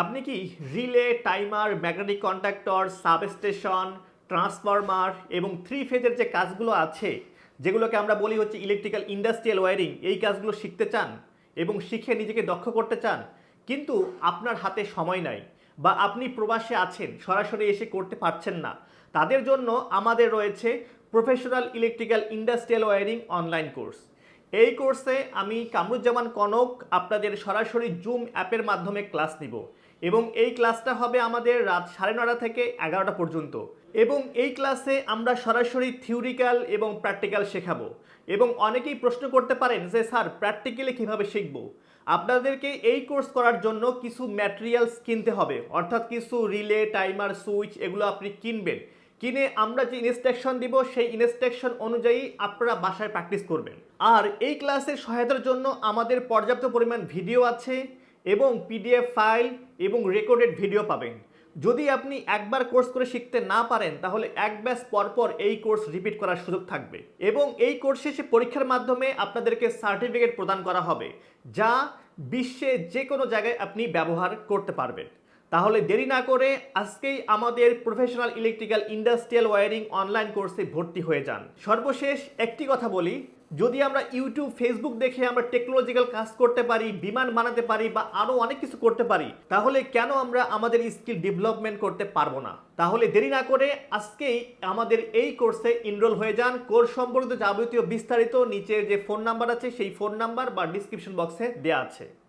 আপনি কি relay, timer, magnetic contactor substation, transformer এবং থ্রি ফেজের যে কাজগুলো আছে, যেগুলোকে আমরা বলি হচ্ছে ইলেকট্রিক্যাল ইন্ডাস্ট্রিয়াল ওয়ারিং, এই কাজগুলো শিখতে চান এবং শিখে নিজেকে দক্ষ করতে চান, কিন্তু আপনার হাতে সময় নাই বা আপনি প্রবাসে আছেন, সরাসরি এসে করতে পারছেন না, তাদের জন্য আমাদের রয়েছে professional electrical industrial wiring online course এই কোর্সে আমি কামরুজ্জামান কনক আপনাদের সরাসরি জুম অ্যাপের মাধ্যমে ক্লাস নিব এবং এই ক্লাসটা হবে আমাদের রাত সাড়ে নটা থেকে এগারোটা পর্যন্ত। এবং এই ক্লাসে আমরা সরাসরি থিওরিক্যাল এবং প্র্যাকটিক্যাল শেখাবো। এবং অনেকেই প্রশ্ন করতে পারেন যে, স্যার, প্র্যাকটিক্যালি কীভাবে শিখব? আপনাদেরকে এই কোর্স করার জন্য কিছু ম্যাটেরিয়ালস কিনতে হবে। অর্থাৎ কিছু রিলে, টাইমার, সুইচ এগুলো আপনি কিনবেন। কিনে আমরা যে ইনস্ট্রাকশন দিব, সেই ইনস্ট্রাকশন অনুযায়ী আপনারা বাসায় প্র্যাকটিস করবেন। আর এই ক্লাসের সহায়তার জন্য আমাদের পর্যাপ্ত পরিমাণ ভিডিও আছে এবং পিডিএফ ফাইল এবং রেকর্ডেড ভিডিও পাবেন। যদি আপনি একবার কোর্স করে শিখতে না পারেন, তাহলে এক ব্যাচ পরপর এই কোর্স রিপিট করার সুযোগ থাকবে। এবং এই কোর্স শেষে পরীক্ষার মাধ্যমে আপনাদেরকে সার্টিফিকেট প্রদান করা হবে, যা বিশ্বে যে কোনো জায়গায় আপনি ব্যবহার করতে পারবেন। তাহলে দেরি না করে আজকেই আমাদের professional electrical industrial wiring online কোর্সে ভর্তি হয়ে যান। সর্বশেষ একটি কথা বলি, যদি আমরা ইউটিউব ফেসবুক দেখে আমরা টেকনোলজিক্যাল কাজ করতে পারি, বিমান বানাতে পারি বা আরও অনেক কিছু করতে পারি, তাহলে কেন আমরা আমাদের স্কিল ডেভেলপমেন্ট করতে পারব না? তাহলে দেরি না করে আজকেই আমাদের এই কোর্সে এনরোল হয়ে যান। কোর্স সম্পর্কিত যাবতীয় বিস্তারিত নিচে যে ফোন নাম্বার আছে, সেই ফোন নাম্বার বা ডিসক্রিপশন বক্সে দেওয়া আছে।